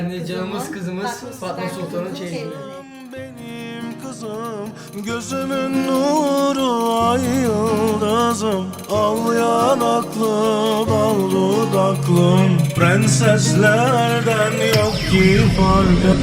kendi canımız kızımız Fatma Sultan'ın çeyizini. Benim kızım Gözümün nuru ay yıldızım. Al yanaklı bal dudaklım. Prenseslerden yok ki farkı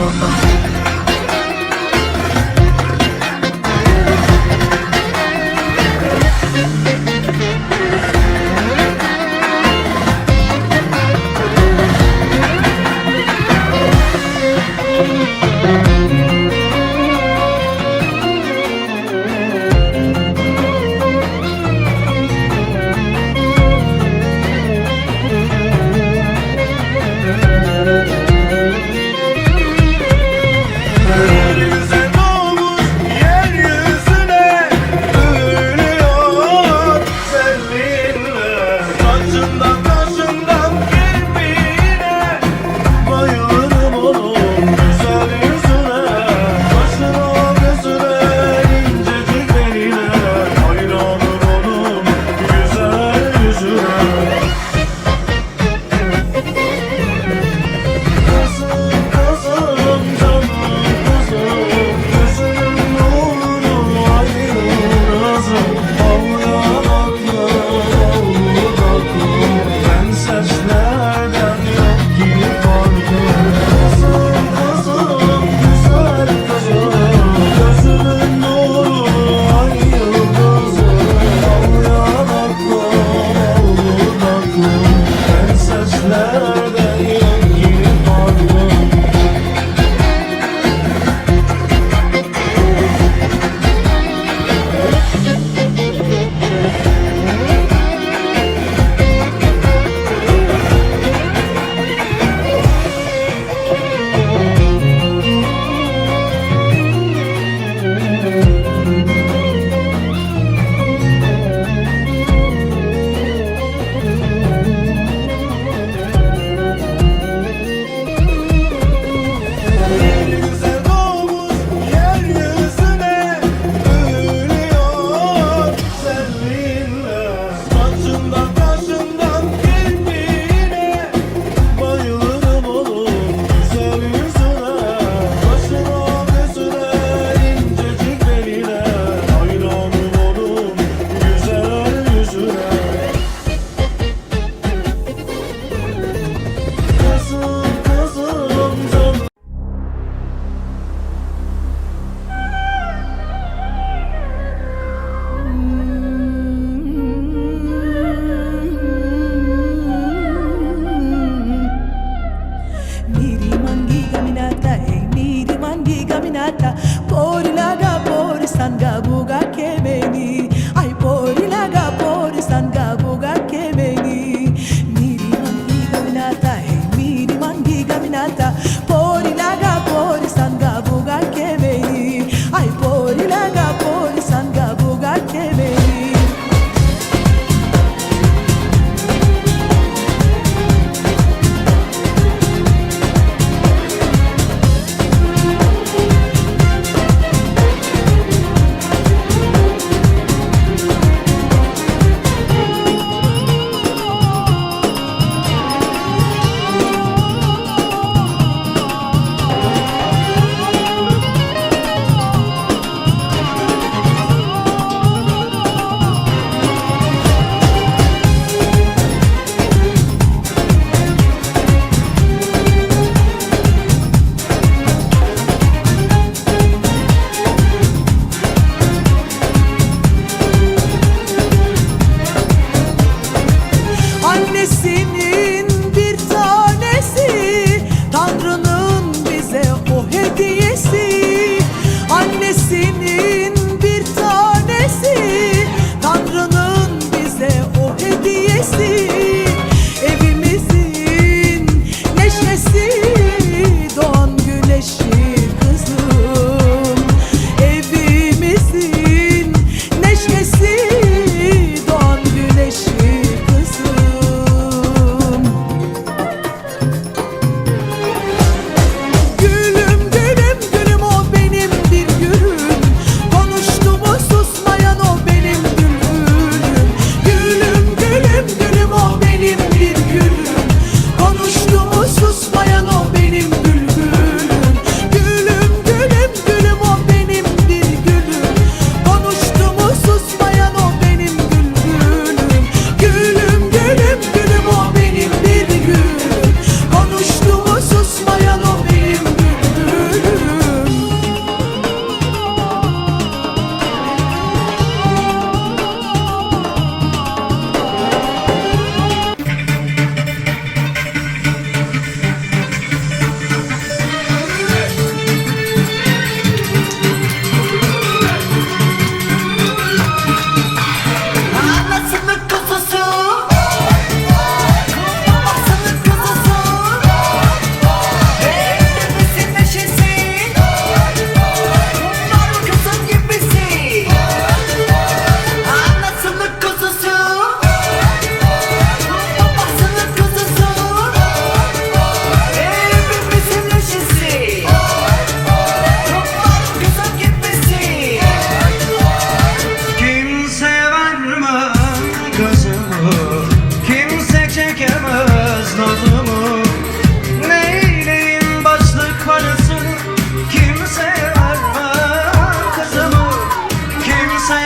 감사합니다.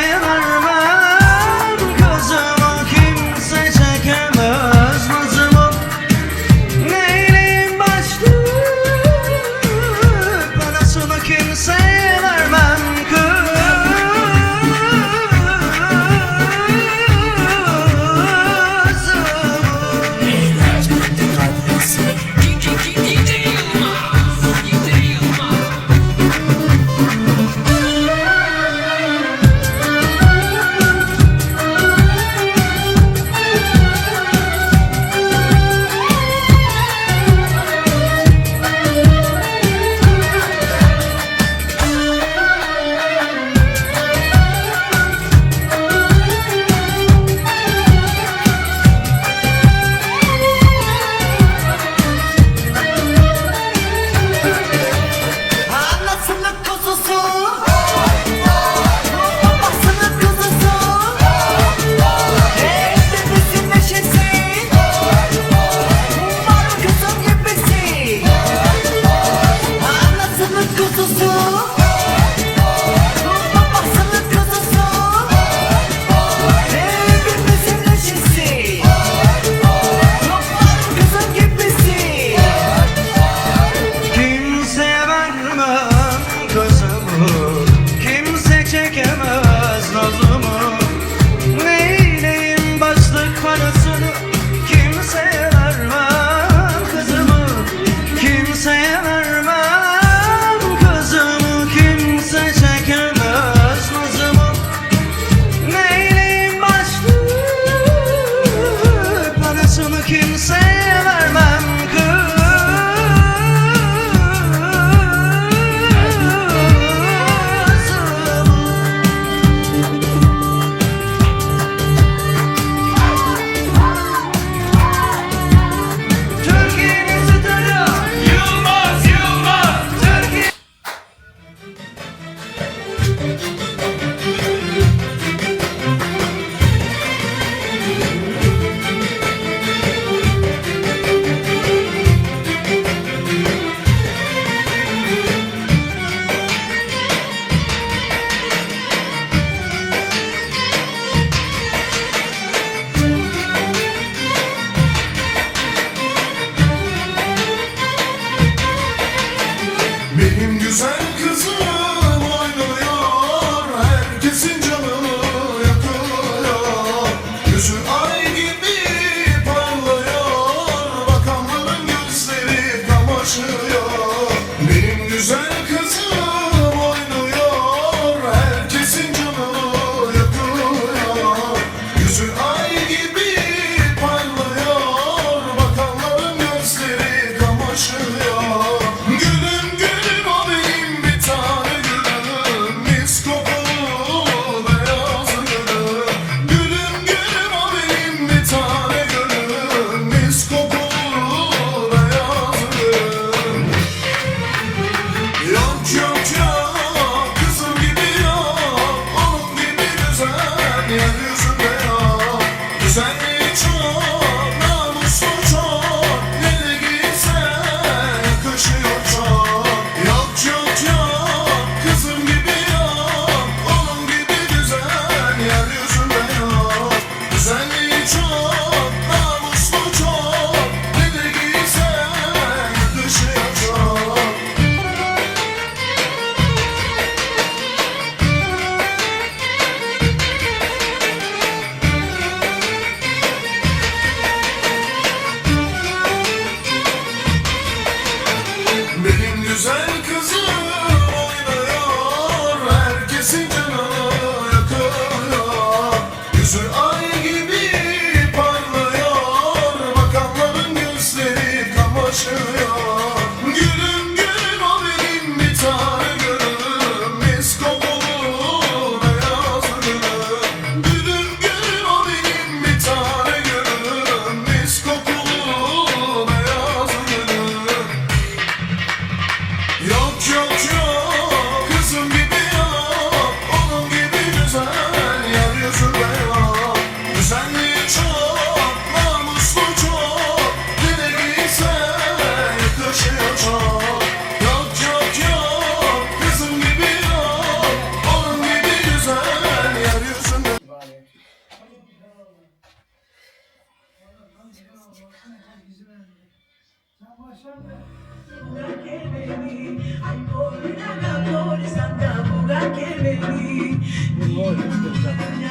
yanar mı?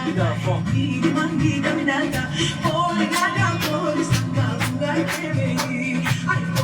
Bir daha fon. Ay